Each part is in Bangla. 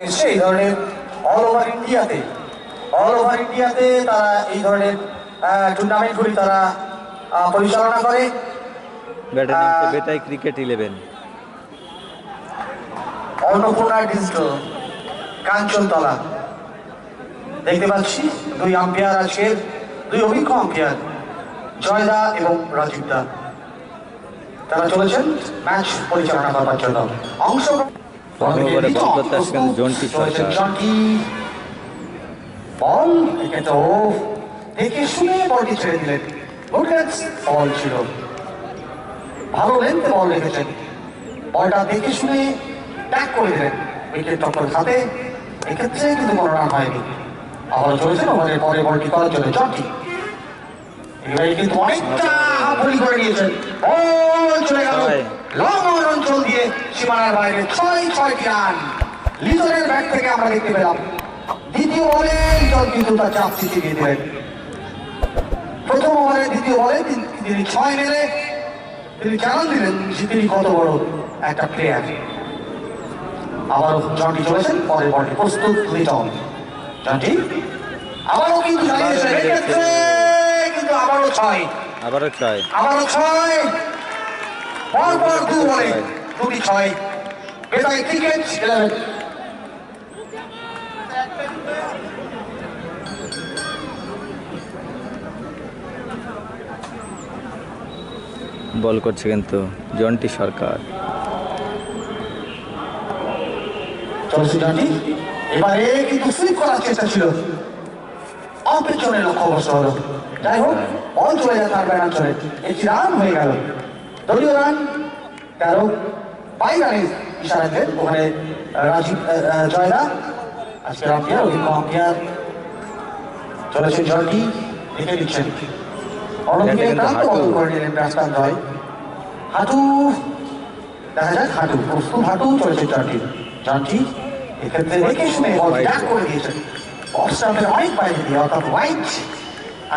এই ধরনের অল ওভার ইন্ডিয়াতে অল ওভার ইন্ডিয়াতে তারা এই ধরনের টুর্নামেন্টগুলি তারা পরিচালনা করে। Betai cricket eleven Annapurna digital Kanchantala. দেখতে পাচ্ছি দুই আম্পায়ার আজকে দুই অভিজ্ঞ আম্পায়ার জয়দা এবং রাজীব দা। তারা চলেছেন ম্যাচ পরিচালনা করবার জন্য। অংশ পনেরো ওভারে বল করতে আসছেন জন্টি সরকার। বল একে দেখে শুনে বলটি ছেড়ে দিলেন। গুড বল ছিল। ভালো লেন্থে বল রেখেছেন। বলটা দেখে শুনে ট্যাগ করে দিলেন। উইকেট টক্কর খাতে এক্ষেত্রে কিন্তু কোনো রান হয়নি। আবার চলেছেন ওভারের পরে বলটি করার জন্য। জন্টি এবারে কিন্তু অনেকটা হাফলি করে নিয়েছেন। বল চলে গেল। ছয়। লং অন অঞ্চল দিয়ে সীমানার বাইরে ছয় ছয়টি রান লিজনের ব্যাট থেকে আমরা দেখতে পেলাম দ্বিতীয় বলে লিজন কিন্তু তার চাপ চিঠিয়ে দিলেন। প্রথম ওভারে দ্বিতীয় বলে তিনি- ছয় মেরে তিনি জানান দিলেন যে তিনি কত বড় একটা প্লেয়ার আবারও জন্টি চলেছেন পরের বলটি প্রস্তুত লিটন। জন্টি আবারও কিন্তু কিন্তু আবারও ছয়। আবারও ছয়। আবারও ছয়। পর পর দু বলে দুটি ছয় বেতায় ক্রিকেট ইলেভেন বল করছে কিন্তু জন্টি সরকার। এবারে কিন্তু সুইপ করার চেষ্টা ছিল। অফ পেছনে লক্ষ্য বস্ত হলো। যাই হোক বল চলে যায় তার ব্যানাঞ্চলে একটি রান হয়ে গেল। দলীয় রান তেরো বাই রানের ইশারা দিলেন ওখানে রাজীব জয়দা আজকের আম্পিয়ার অভিজ্ঞ আম্পিয়ার চলেছে জলটি দেখে দিচ্ছেন। বদল করে নিলেন ব্যাটসম্যান জয়। হাঁটু দেখা যাক হাঁটু প্রস্তুত হাঁটু চলেছে জলটি জলটি এক্ষেত্রে দেখে শুনে বল. ব্যাক করে দিয়েছেন। অফস্টাম্পের অনেক বাইরে দিয়ে অর্থাৎ হোয়াইট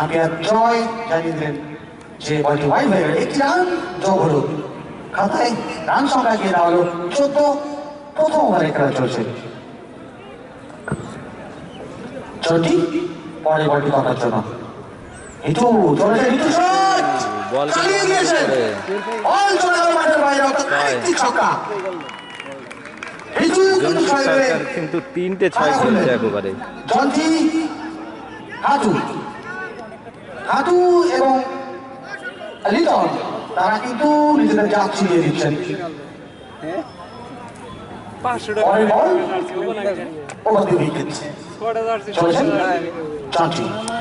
আম্পিয়ার জয় জানিয়ে দিলেন। যে বলটি হোয়াইট হয়ে গেল একটি রান যোগ হলো খাতায় রান সংখ্যা গিয়ে দেওয়া হলো চোদ্দ প্রথম ওভারে খেলা চলছে। চলটি পরে বলটি করার জন্য। হিটু চলেছে কিন্তু চালিয়ে দিয়েছেন। বল চলে গেল মাঠের বাইরে অর্থাৎ আরেকটি ছক্কা। কিন্তু তিনটে ছয় খেলছে একেবারে এবং লিটন তারা কিন্তু নিজেদের জাত ছিনিয়ে দিচ্ছেন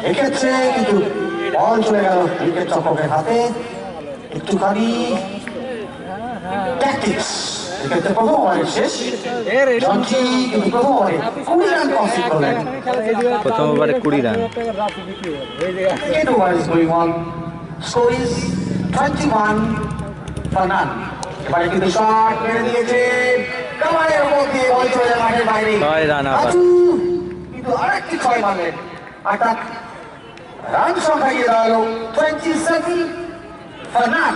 এক্ষেত্রে কিন্তু বল চলে গেল উইকেট চক্রকের হাতে। একটুখানি ট্যাকটিক্স এক্ষেত্রে প্রথম ওভারের শেষ। জন্টি কিন্তু প্রথম ওভারে কুড়ি রান করলেন। প্রথম ওভারে কুড়ি on. Score is 21 for none. এবারে কিন্তু শট মেরে দিয়েছে কামারের উপর দিয়ে বল চলে মাঠের বাইরে ছয় রান আবার। কিন্তু আরেকটি ছয় মারলেন আটাক রান সংখ্যা গিয়ে দাঁড়াল twenty seven for none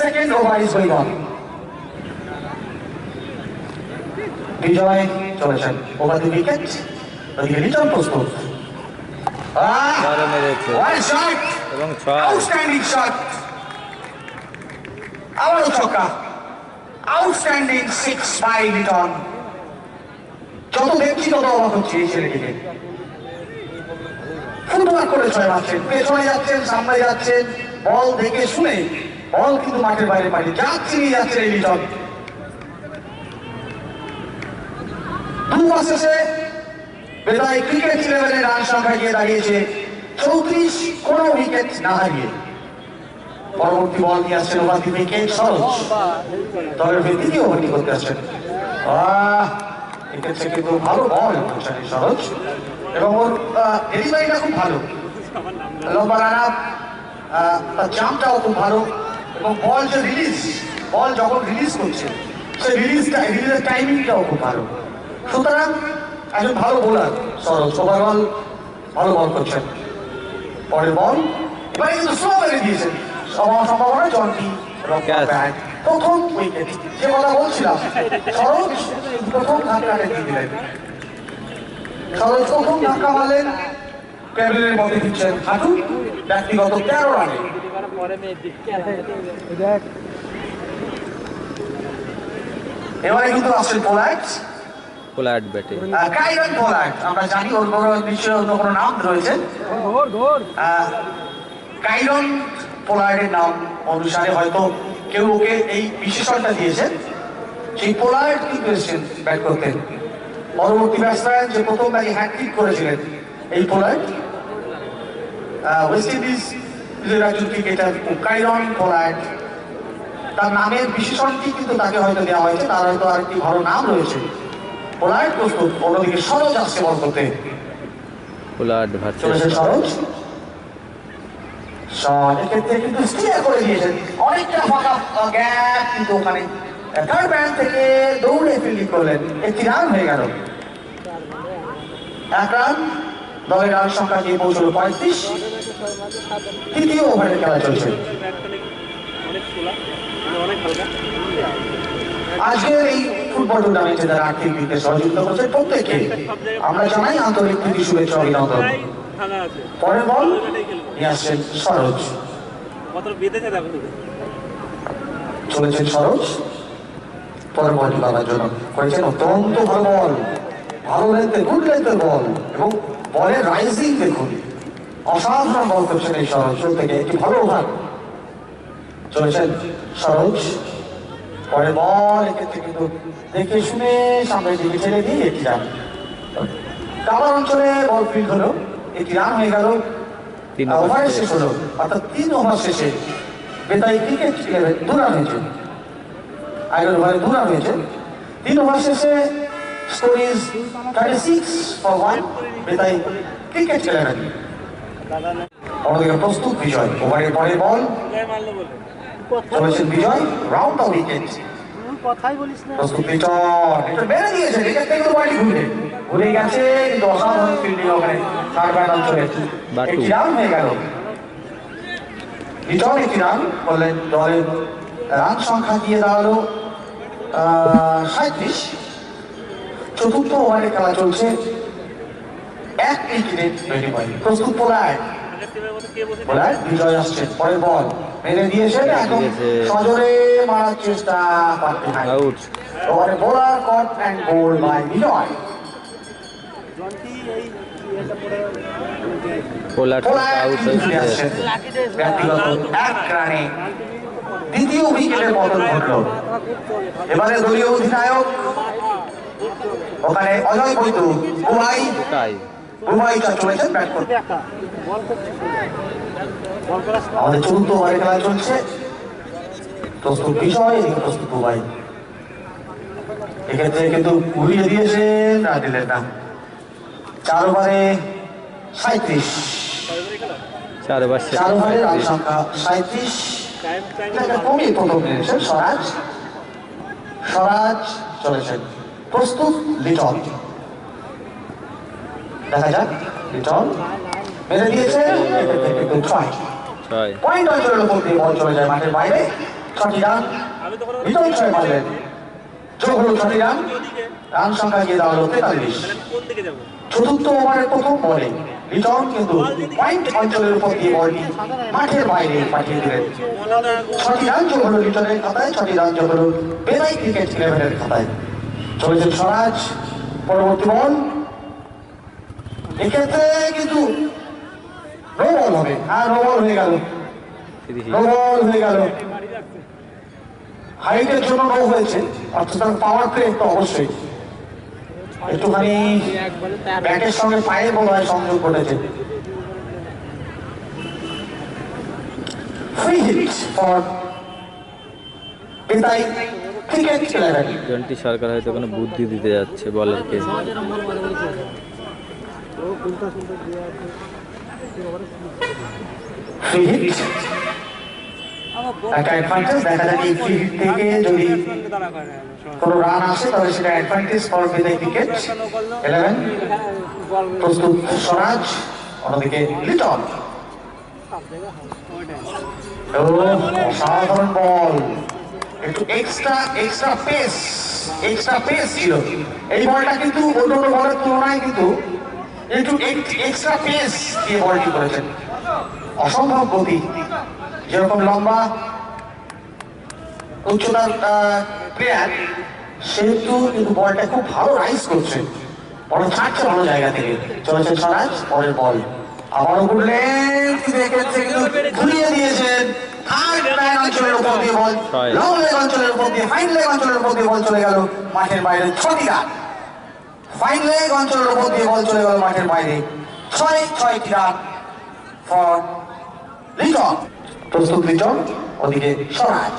second over is going on Bijoy চলেছেন ওভার দি উইকেট ওদিকে লিটন প্রস্তুত One shot. এবং Outstanding shot. আবারও ছক্কা আউটস্ট্যান্ডিং সিক্স বাই লিটন যত দেখছি তত অবাক হচ্ছে এই ছেলেটিকে। ফুটবল করে ছয় মারছেন, পেছনে যাচ্ছেন, সামনে যাচ্ছেন, বল দেখে শুনে, বল কিন্তু মাঠের বাইরে বাইরে যাচ্ছে নিয়ে যাচ্ছে এই লিটন দু মাস শেষে বেলায় ক্রিকেট ইলেভেনের রান সংখ্যা গিয়ে দাঁড়িয়েছে চৌত্রিশ কোনো উইকেট না হারিয়ে। পরবর্তী বল নিয়ে আসছেন ওভার দি উইকেট সরোজ। দলের দ্বিতীয় ওভারটি করতে আসছেন। আহ, এক্ষেত্রে কিন্তু ভালো বল এই সরোজ। এবং ওর ডেলিভারিটা খুব ভালো। লম্বা রান তার জাম্পটাও খুব ভালো। এবং বল যে রিলিজ বল যখন রিলিজ করছে সেই রিলিজটা রিলিজের টাইমিংটাও খুব ভালো। সুতরাং একজন ভালো বোলার সরোজ। ওভারঅল ভালো বল করছেন। পরের বল এবারে কিন্তু স্লো মেরে দিয়েছেন সম্ভাবনা জন্টি প্রথম উইকেট যে কথা বলছিলাম সরোজ প্রথম ধাক্কাটা দিয়ে দিলেন সরোজ প্রথম ধাক্কা মারলেন ক্যাবিনের মধ্যে দিচ্ছেন হাঁটু ব্যক্তিগত তেরো রানে এবারে কিন্তু আসছেন পোল্যান্ড পোলার্ড ব্যাটে। কাইরন পোল্যান্ড আমরা জানি ওর কোনো নিশ্চয়ই অন্য কোনো নাম রয়েছে। কাইরন পোলার্ডের নাম অনুসারে হয়তো কেউ ওকে এই বিশেষণটা দিয়েছে। সেই পোলার্ড কিন্তু এসেছেন ব্যাট করতেন পরবর্তী ব্যাটসম্যান যে প্রথম ম্যাচে হ্যাট্রিক করেছিলেন এই পোলার্ড। ওয়েস্ট ইন্ডিজ একজন ক্রিকেটার কাইরন পোলার্ড। তার নামের বিশেষণটি কিন্তু তাকে হয়তো দেওয়া হয়েছে তার হয়তো আরেকটি ভালো নাম রয়েছে। পোলার্ড প্রস্তুত অন্যদিকে সরোজ আসছে বল করতে। পোলার্ড ভার্সেস চলেছে সরোজ। এক্ষেত্রে কিন্তু স্টিয়ার করে দিয়েছেন। অনেকটা ফাঁকা গ্যাপ কিন্তু ওখানে। থার্ড ব্যান্ড থেকে দৌড়ে ফিল্ডিং করলেন। একটি রান হয়ে গেল। এক রান দলের রান সংখ্যা গিয়ে পৌঁছলো পঁয়ত্রিশ। তৃতীয় ওভারের খেলা চলছে। আজকের এই পরের বল নিয়ে চলেছেন সরোজ পরের বলটি করার জন্য করেছেন অত্যন্ত ভালো বল ভালো লেন্থে গুড লেন্থের বল এবং বলের রাইজিং দেখুন অসাধারণ বল করছেন এই সরোজ থেকে একটি ভালো ওভার চলেছেন সরোজ পরের বল এক্ষেত্রে কিন্তু দেখে শুনে সামনের দিকে ছেড়ে দিয়ে একটি রান। কাবার অঞ্চলে বল ফিল্ড হলো। একটি রান হয়ে গেল। ওভার শেষ। হলো। অর্থাৎ তিন ওভার শেষে বেতাই ক্রিকেট দু রান হয়েছে। আগের ওভারে দু রান হয়েছে। তিন ওভার শেষে score is thirty six for one Betai cricket eleven. অন্যদিকে প্রস্তুত বিজয়। ওভারের পরের বল। চলেছেন বিজয় রাউন্ড দ্য উইকেট কথাই বলিস না। প্রস্তুত বিজয় এটা মেরে দিয়েছে উইকেট থেকে তো বাড়ি ঘুরে ঘুরে গেছে কিন্তু অসাধারণ ফিল্ডিং ওখানে থার্ড ব্যাট অঞ্চলে বাটু। রান হয়ে গেল। বিজয় একটি রান করলেন দলের রান সংখ্যা দিয়ে দাঁড়াল সাঁত্রিশ চতুর্থ ওভারে খেলা চলছে। এক প্রস্তুত পোলায় পোলায় বিজয় আসছে পরের বল মেরে দিয়েছে একদম দিয়েছে। সজোরে মারার চেষ্টা করতে হয় ওভারে বোলার কট অ্যান্ড গোল বাই বিজয় দ্বিতীয় উইকেটের পতন ঘটল। এবারে দলীয় অধিনায়ক ওখানে অজয় বৈদ্য বুবাই তাই। চলেছেন ব্যাট করতে। আমাদের চতুর্থ ওভারে খেলা চলছে। প্রস্তুত বিষয় এদিকে প্রস্তুত বুবাই এক্ষেত্রে কিন্তু ঘুরিয়ে দিয়েছেন না দিলেন না চার ওভারে সাঁত্রিশ চার ওভার চার ওভারে রান সংখ্যা সাঁত্রিশ টাইম টাইম এটাকে কমিয়ে প্রথম নিয়েছেন স্বরাজ স্বরাজ চলেছেন। প্রস্তুত লিটন। দেখা যাক লিটন। মেরে দিয়েছে। ছয় পয়েন্ট অঞ্চলের উপর দিয়ে বল চলে যায় মাঠের বাইরে। ছটি রান। লিটন ছয় মারলেন যোগ হলো ছটি রান। রান সংখ্যা গিয়ে দাঁড়াল তেতাল্লিশ। চতুর্থ ওভারের প্রথম বলে লিটন কিন্তু পয়েন্ট অঞ্চলের উপর দিয়ে বলটি মাঠের বাইরে পাঠিয়ে দিলেন। ছটি রান যোগ হলো লিটনের খাতায় ছটি রান যোগ হলো বেলাই ক্রিকেট ইলেভেনের খাতায়। চলেছেন স্বরাজ। পরবর্তী বল। এক্ষেত্রে কিন্তু নো বল হবে হ্যাঁ নো বল হয়ে গেল। তিরিশ নো বল হয়ে গেল। হাইটের জন্য নো হয়েছে অর্থাৎ পাওয়ার প্লে তো অবশ্যই। একটুখানি ব্যাটের সঙ্গে পায়ের বল হয় সংযোগ ঘটেছে। Free hit for Betai Sarkar হয়তো কোনো বুদ্ধি দিতে যাচ্ছে বলারকে যদি কোনো রান আসে, তাহলে প্রস্তুত স্বরাজ, অন্যদিকে লিটন। অসাধারণ বল একটু extra extra pace extra pace ছিল। এই বলটা কিন্তু অন্য বলের তুলনায় কিন্তু একটু এক্সট্রা পেস দিয়ে বলটি করেছেন। অসম্ভব গতি। যেরকম লম্বা উচ্চতার প্লেয়ার সেহেতু কিন্তু বলটা খুব ভালো রাইজ করছে। বড় ছাড়ছে ভালো জায়গা থেকে চলেছেন স্বরাজ পরের বল। আবারও ঘুরলেন কিন্তু কিন্তু ঘুরিয়ে দিয়েছেন। থার্ড ম্যান অঞ্চলের উপর দিয়ে বল লং লেগ অঞ্চলের উপর দিয়ে ফাইন লেগ অঞ্চলের উপর দিয়ে বল চলে গেল। মাঠের বাইরে ছটি রান ফাইন লেগ অঞ্চলের উপর দিয়ে বল চলে গেল মাঠের বাইরে ছয় ছয়টি রান ফর লিটন প্রস্তুত লিটন ওদিকে স্বরাজ।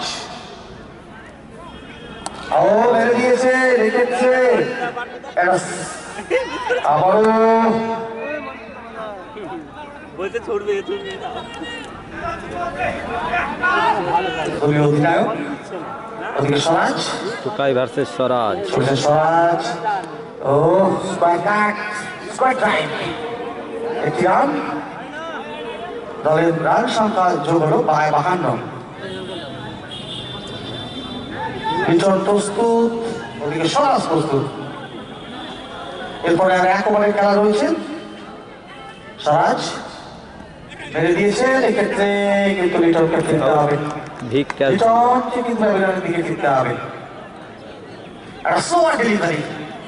ও মেরে দিয়েছে রেখেছে। আবারও। বলতে ছুটবে ছুটবে। না দলীয় অধিনায়ক ওদিকে স্বরাজ। টুকাই ভার্সেস স্বরাজ। চলছে স্বরাজ ও স্কোয়ার কাট স্কোয়ার টাইম একটি রান দলের রান সংখ্যা যোগ হলো বায় বাহান্ন পিছন প্রস্তুত ওদিকে স্বরাজ প্রস্তুত এরপরে আর এক ওভারের খেলা রয়েছে। স্বরাজ মেরে দিয়েছেন এক্ষেত্রে কিন্তু লিটনকে ফিরতে হবে। লিটনকে কিন্তু দিকে ফিরতে হবে। একটা সোয়ার ডেলিভারি।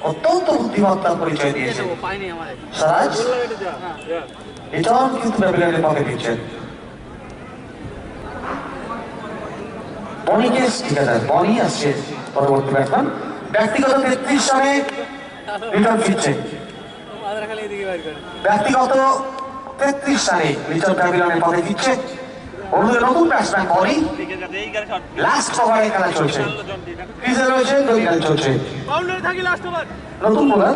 অত্যন্ত বুদ্ধিমত্তার পরিচয় দিয়েছে পাইনি আমার স্বরাজ লিটন কিন্তু ব্যাবিলনের পথে দিচ্ছেন ঠিক আছে, বনি আসছে পরবর্তী ব্যাটসম্যান। ব্যক্তিগত তেত্রিশ রানে লিটন ফিরছে ব্যক্তিগত তেত্রিশ রানে লিটন ব্যাবিলনের পথে ফিরছে। অন্যদের নতুন ব্যাটসম্যান শট লাস্ট ওভারে খেলা চলছে। ক্রিজে রয়েছে দুই চলছে। নতুন বোলার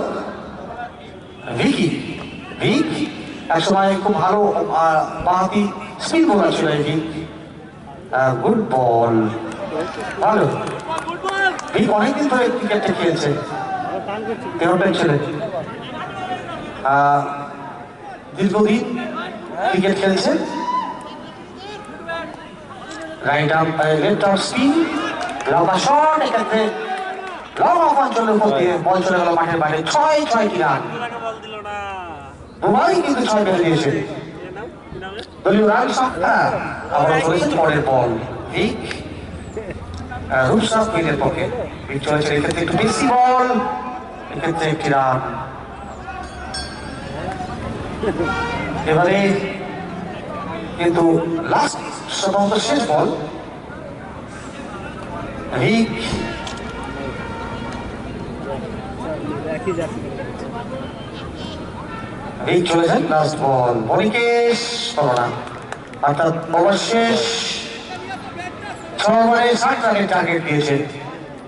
ভিকি ভিক এক সময় খুব ভালো বাঁহাতি স্পিন বোলার ছিল এই ভিক গুড বল ভালো। ভিক অনেকদিন ধরে ক্রিকেটটা খেলছে। তেরোটাই ছেলে। দীর্ঘদিন ক্রিকেট খেলছে। আর্ম স্পিন লম্বা শট এক্ষেত্রে লং অফ অঞ্চলের উপর দিয়ে বল চলে গেল মাঠের বাইরে। ছয় ছয়টি রান। বল দিল না বুমাই কিন্তু ছয় বেড়ে দিয়েছে? দলীয় রান সংখ্যা আবার করেছে পরের বল। ঠিক রূপসাহ মিলের পক্ষে। ঠিক চলেছে এক্ষেত্রে একটু বেশি বল। এক্ষেত্রে একটি রান। এবারে কিন্তু লাস্ট সাধারণত শেষ বল রিক এই চলেছেন লাস্ট বল বনিকেশ হলো না অর্থাৎ ওভার শেষ ছ ওভারে ষাট রানের টার্গেট দিয়েছে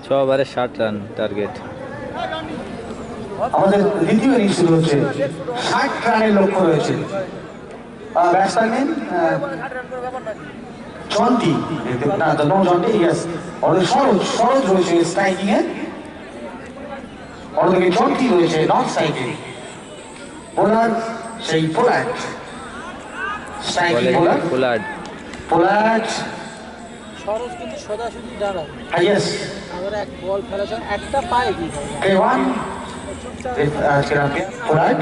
ছ ওভারে ষাট রান টার্গেট আমাদের দ্বিতীয় ইনিংস শুরু হচ্ছে ষাট রানের লক্ষ্য রয়েছে ব্যাটসম্যান জন্টি না তো নো জন্টি ইয়েস অনেক সরোজ সরোজ রয়েছে স্ট্রাইকিং এ অন্যদিকে জন্টি রয়েছে নন স্ট্রাইকিং বোলার সেই পোল্যান্ড স্ট্রাইকিং বলে বোলার পোলার্ড পোল্যান্ড সরোজ কিন্তু সোজাসুজি দাঁড়ায়। ইয়েস আবার এক বল ফেলেছে একটা পায় কি কে ওয়ান আজকে রাতে পোল্যান্ড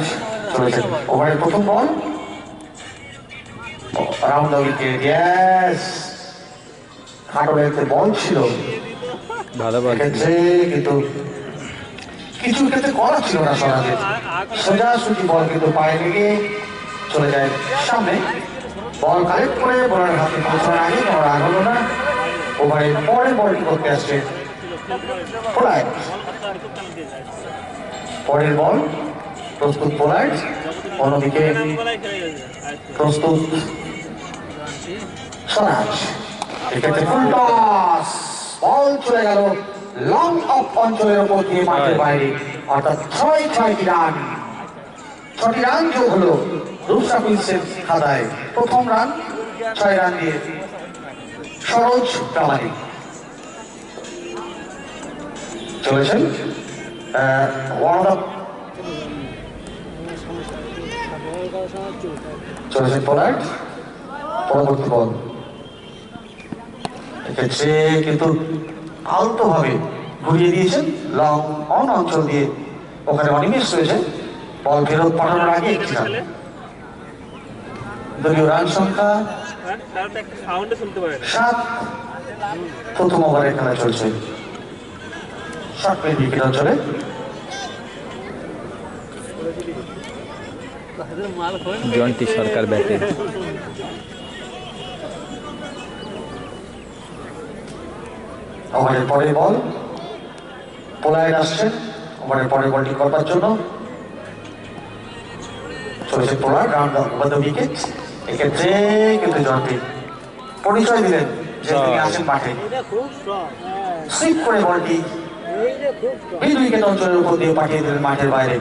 চলেছে ওভারের প্রথম বল। দ্য উইকেট ইয়েস খাটো বল ছিল। ভালো বল কিন্তু কিছু ক্ষেত্রে করা ছিল না সরাজের সোজাসুজি বল কিন্তু পায়ে লেগে চলে যায় সামনে। বল কালেক্ট করে বলার হাতে পৌঁছানোর আগে বল রাগ না। ওভারের পরে বলটি করতে আসছে। পোলার্ড পরের বল প্রস্তুত পোলার্ড অন্যদিকে প্রস্তুত স্বরাজ এক্ষেত্রে ফুল টস বল চলে গেল লং অফ অঞ্চলের ওপর দিয়ে মাঠের বাইরে। অর্থাৎ ছয় ছয়টি রান। ছটি রান যোগ হলো রূপসা কুইন্সের খাতায়। প্রথম রান ছয় রান দিয়ে সরোজ প্রামাণিক। চলেছেন ওয়ান অফ চলেছেন পোলার্ড বল এক্ষেত্রে কিন্তু আলতোভাবে ঘুরিয়ে দিয়েছেন লং অন অঞ্চল দিয়ে। ওখানে অনিমেষ রয়েছে বল ফেরত পাঠানোর আগে একটি রান দলীয় রান সংখ্যা সাত। প্রথম ওভারের খেলা চলছে। শর্ট মিড উইকেট অঞ্চলে। জয়ন্তী সরকার ব্যাটে। ওভারের পরের বল। পোলায় আসছেন ওভারের পরের বলটি করবার জন্য। চলেছে রাউন্ড ওভার উইকেট এক্ষেত্রে কিন্তু জয়ন্তী পরিচয় দিলেন যে তিনি আছেন মাঠে। সুইপ করে বলটি মিড উইকেট অঞ্চলের উপর দিয়ে পাঠিয়ে দিলেন মাঠের বাইরে।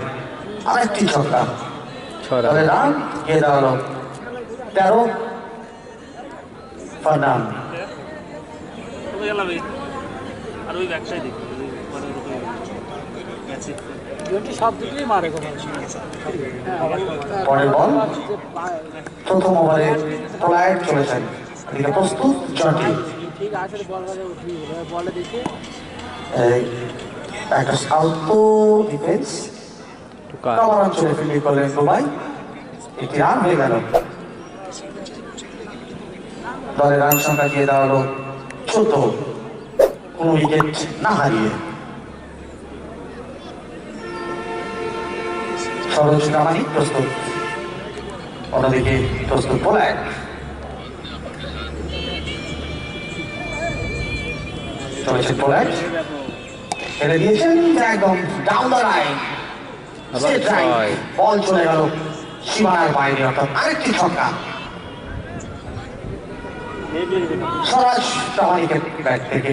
আরেকটি ছক্কা। তাহলে রান গিয়ে দাঁড়াল তেরো ফার্নান তুমি গেলাম এই আর ওই ব্যাগটাই দেখি ওই মানে ওরকম গেছে দুটি সব দিকেই মারে কোনো পরের বল। প্রথম ওভারে পোলায় চলেছেন এদিকে প্রস্তুত জন্টি। ঠিক আছে বল বাজে উঠি বলে দেখে। একটা আলতো ডিফেন্স। কভার অঞ্চলে ফিল্ডিং করলেন দুবাই। একটি রান হয়ে গেল। দলের রান সংখ্যা দিয়ে দাঁড়াল চোদ্দ। কোন উইকেট না হারিয়ে। সরোজ কামানি প্রস্তুত। অন্যদিকে প্রস্তুত পোলায় চলেছে পোলায় ফেলে দিয়েছেন একদম ডাউন দ্য লাইন বল চলে গেল সীমানার বাইরে অর্থাৎ আরেকটি ছক্কা। ব্যাট থেকে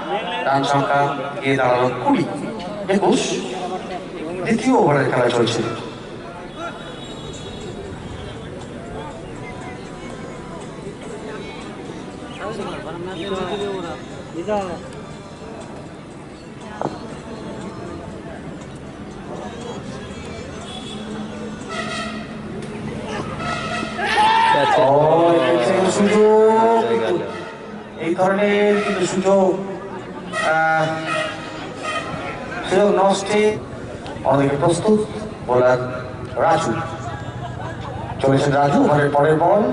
রান সংখ্যা গিয়ে দাঁড়াল কুড়ি একুশ দ্বিতীয় ওভারের খেলা চলছে গেল এই ধরনের কিন্তু সুযোগ। সুযোগ নষ্টে অনেকে প্রস্তুত বোলার রাজু। চলেছেন রাজু ওভারের পরের বল।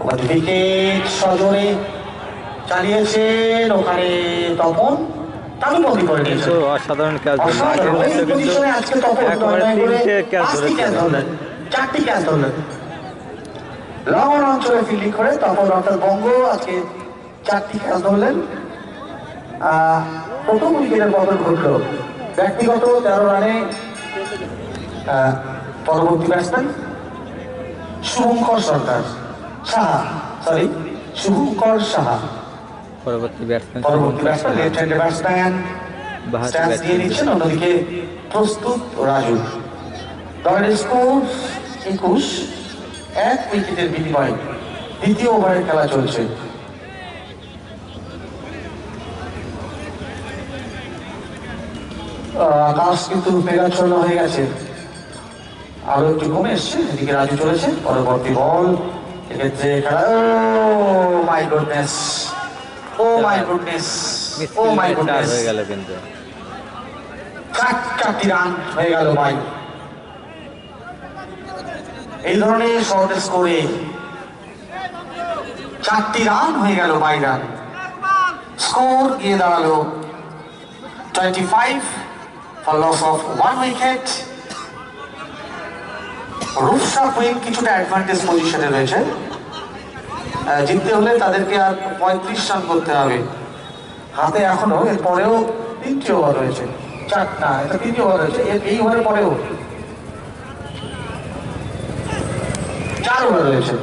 ওখানে উইকেট সজোরে চালিয়েছেন ওখানে তপন। অসাধারণ ক্যাচ ধরলেন করে চারটি ক্যাচ ধরলেন। অঞ্চলে ফিল্ডিং অর্থাৎ বঙ্গ আজকে চারটি ক্যাচ ধরলেন। প্রথম উইকেটের বদল ঘটল। ব্যক্তিগত তেরো রানে পরবর্তী ব্যাটসম্যান শুভঙ্কর সরকার সাহা সরি শুভঙ্কর সাহা। পরবর্তী ব্যাটসম্যান পরবর্তী ব্যাটসম্যান লেফট হ্যান্ডের ব্যাটসম্যান স্ট্যান্স দিয়ে নিচ্ছেন অন্যদিকে প্রস্তুত রাজু। দলের স্কোর একুশ এক উইকেটের বিনিময়ে দ্বিতীয় ওভারের খেলা চলছে। আকাশ কিন্তু মেঘাচ্ছন্ন হয়ে গেছে। আরও একটু কমে এসছে এদিকে রাজু চলেছে। পরবর্তী বল এক্ষেত্রে খেলা। ও my goodness. Oh my goodness. Oh my goodness. হয়ে গেল কিন্তু। চার চারটি রান হয়ে গেল ভাই। এই ধরনের শর্ট স্কোরে চারটি রান হয়ে গেল বাই রান স্কোর গিয়ে দাঁড়াল twenty five for loss of one wicket রুফসাপ উইং কিছুটা অ্যাডভান্টেজ পজিশনে রয়েছে। জিততে হলে তাদেরকে আর পঁয়ত্রিশ রান করতে হবে। হাতে এখনও এর পরেও তিনটি ওভার রয়েছে। চার না এটা তিনটি ওভার রয়েছে। এই ওভারের পরেও চার ওভার রয়েছে।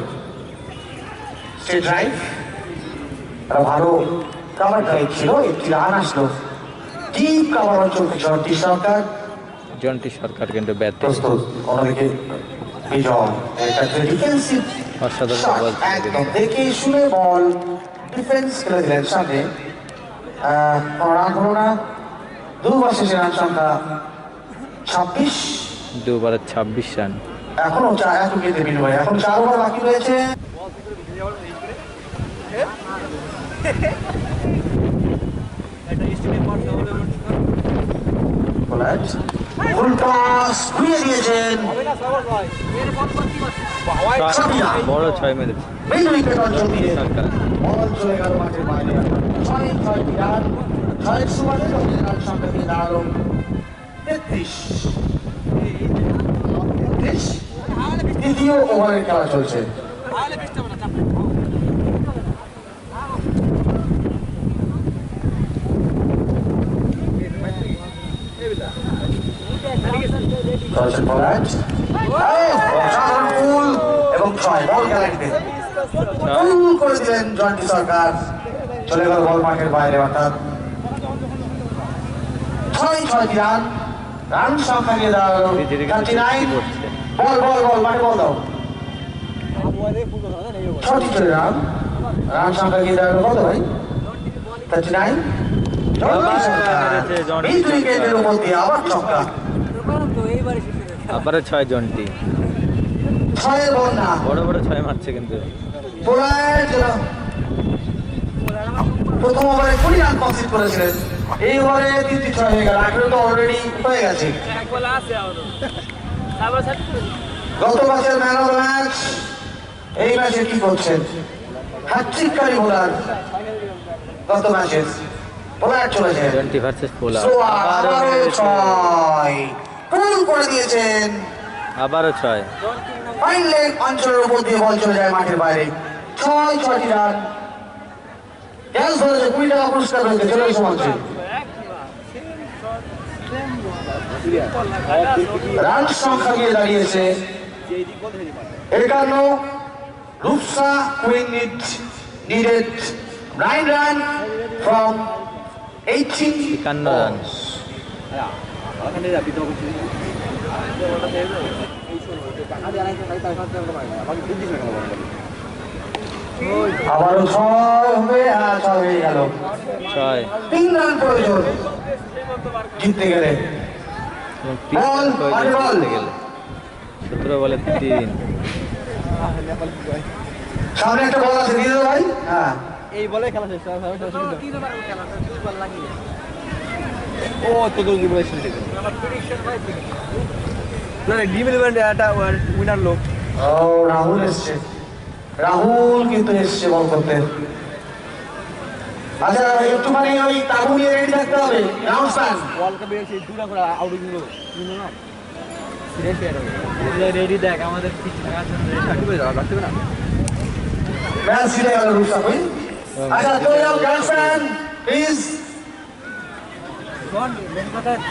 স্টেট ড্রাইভ ভালো কাভার ড্রাইভ ছিল, একটি রান আসলো। ডিপ কাভার অঞ্চল থেকে জন্টি সরকার? জন্টি সরকার কিন্তু ব্যাটে প্রস্তুত অন্যদিকে বিজয় একটা ডিফেন্সিভ অসাধারণ বল একদম দেখে শুনে বল ডিফেন্স খেলে দিলেন সামনে। রান হলো না। দুবার শেষে রান সংখ্যা ছাব্বিশ। দুবারে ছাব্বিশ রান। এখনও চার এক উইকেটের বিনিময়ে এখন চার ওভার বাকি রয়েছে। বোলার ফুল টস ঘুরিয়ে দিয়েছেন বড় ছয় মেরেছে মিড উইকেট অঞ্চল দিয়ে বল চলে গেল মাঠের বাইরে। ছয় ছয় রান ছয়ের সুবাদে দলের রান দিয়ে দাঁড়াল তেত্রিশ। তেত্রিশ। তৃতীয় ওভারের খেলা চলছে। চলছেন বলার অসাধারণ ফুল এবং ছয় বল খেলাটিতে গোল করে দিলেন জয়ন্তী সরকার চলে গেল বল মাঠের বাইরে অর্থাৎ ছয় ছয় রান রান সংখ্যা নিয়ে দাঁড়াল থার্টি নাইন। বল বল বল মাঠে বল দাও ছটি চলে রান রান সংখ্যা গিয়ে দাঁড়াল কত ভাই থার্টি নাইন মেরেছে জন্টি উইকেটের উপর দিয়ে আবার ছক্কা আবারও ছয় জন্টি। বড় বড় ছয় মারছে কিন্তু। বোলার প্রথম ওভারে কুড়ি রান কমপ্লিট করেছিলেন। এই ওভারে তিনটি ছয় হয়ে গেল। আঠেরো তো অলরেডি হয়ে গেছে। গত ম্যাচের ম্যান অফ ম্যাচ এই ম্যাচে কি করছেন? হ্যাট্রিককারী বোলার গত ম্যাচের বোলার চলেছে জন্টি ভার্সেস মেরেছে। ছয়। পুল করে দিয়েছেন। আবারও ছয়। ফাইন লেগ অঞ্চলের উপর দিয়ে বল চলে যায় মাঠের বাইরে। ছয় ছয়টি রান। ক্যাচ ধরেছে কুড়ি টাকা পুরস্কার রয়েছে চলে এসো মঞ্চে রান সংখ্যা গিয়ে দাঁড়িয়েছে একান্ন রূপসা কুইন নাইন রান ফ্রম এইটিন একান্ন রান আবারও ছয় হবে ছয় হয়ে গেল। ছয়। তিন রান প্রয়োজন জিততে গেলে। এবং তিন বল, রান প্রয়োজন মাঠে বল। জিততে গেলে। সতেরো বলে তিন। সামনে একটা বল আছে ভাই। হ্যাঁ। এই বলে খেলা শেষ ও তো তো বলে না না ডিম ইলেভেন একটা উইনার লোক। ও রাহুল এসছে। রাহুল কিন্তু এসছে বল করতে। আচ্ছা একটুখানি ওই তাবু নিয়ে রেডি থাকতে হবে। রাউন্ড স্প্যান ওয়ার্ল্ড কাপে এসে দুটা করে আউট দিল দিল না? রেডি দেখ আমাদের রাখতে না। ম্যাচ জিতে গেল রুস্তা ভাই আচ্ছা চলে যাও গার্লফ্রেন্ড প্লিজ めっちゃ大事。